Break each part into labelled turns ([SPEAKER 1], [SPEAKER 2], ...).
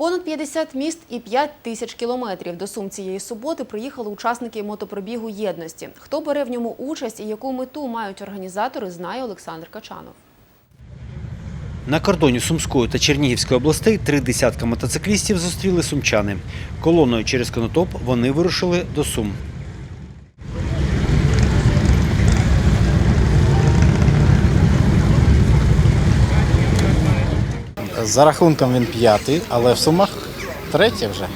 [SPEAKER 1] Понад 50 міст і 5 тисяч кілометрів. До Сум цієї суботи приїхали учасники мотопробігу єдності. Хто бере в ньому участь і яку мету мають організатори, знає Олександр Качанов.
[SPEAKER 2] На кордоні Сумської та Чернігівської областей три десятка мотоциклістів зустріли сумчани. Колоною через Конотоп вони вирушили до Сум.
[SPEAKER 3] За рахунком він п'ятий, але в сумах третій вже.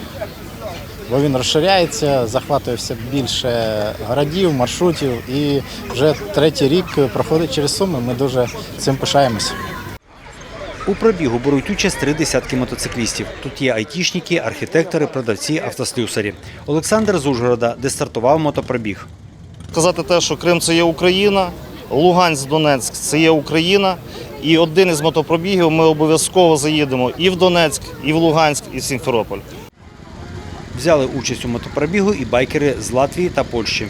[SPEAKER 3] Бо він розширяється, захватує все більше городів, маршрутів і вже третій рік проходить через суми. Ми дуже цим пишаємося.
[SPEAKER 2] У пробігу беруть участь три десятки мотоциклістів. Тут є айтішники, архітектори, продавці, автослюсарі. Олександр з Ужгорода, де стартував мотопробіг.
[SPEAKER 4] Сказати те, що Крим це є Україна, Луганськ, Донецьк це є Україна. І один із мотопробігів ми обов'язково заїдемо і в Донецьк, і в Луганськ, і в Сімферополь.
[SPEAKER 2] Взяли участь у мотопробігу і байкери з Латвії та Польщі.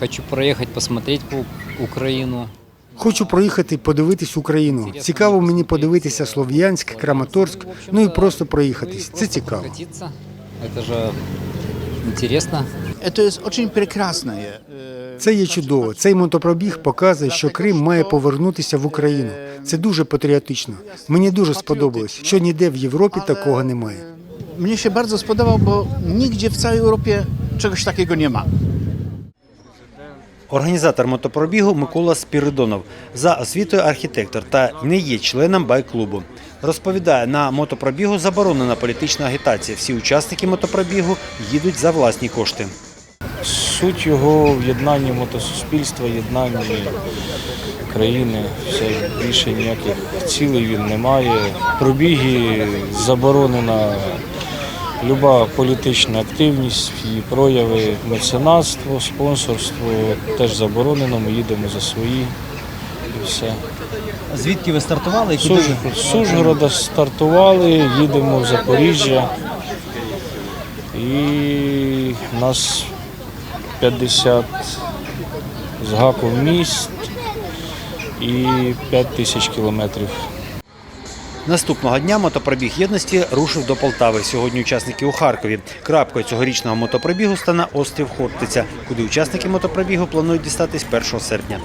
[SPEAKER 5] Хочу проехать, посмотреть по Украину.
[SPEAKER 6] Хочу проїхати, подивитись Україну. Цікаво мені подивитися Слов'янськ, Краматорськ, ну і просто проїхатись. Це цікаво.
[SPEAKER 5] Прокатиться. Это
[SPEAKER 7] Очень прекрасное.
[SPEAKER 6] Це є чудово. Цей мотопробіг показує, що Крим має повернутися в Україну. Це дуже патріотично. Мені дуже сподобалось, що ніде в Європі такого немає.
[SPEAKER 7] Się bardzo spodobał, bo nigdzie w całej Europie czegoś takiego nie ma.
[SPEAKER 2] Організатор мотопробігу Микола Спіридонов за освітою архітектор та не є членом байк-клубу. Розповідає, на мотопробігу заборонена політична агітація. Всі учасники мотопробігу їдуть за власні кошти.
[SPEAKER 8] Суть його в єднанні мотосуспільства, єднанні країни. Все більше ніяких цілей він не має. В пробігі заборонена люба політична активність, її прояви, меценатство, спонсорство теж заборонено. Ми їдемо за свої все.
[SPEAKER 2] Звідки ви стартували?
[SPEAKER 8] З Уж- З Ужгорода стартували, їдемо в Запоріжжя. І нас 50 з гаком міст і 5 тисяч кілометрів.
[SPEAKER 2] Наступного дня мотопробіг єдності рушив до Полтави. Сьогодні учасники у Харкові. Крапкою цьогорічного мотопробігу стане острів Хортиця, куди учасники мотопробігу планують дістатись 1 серпня.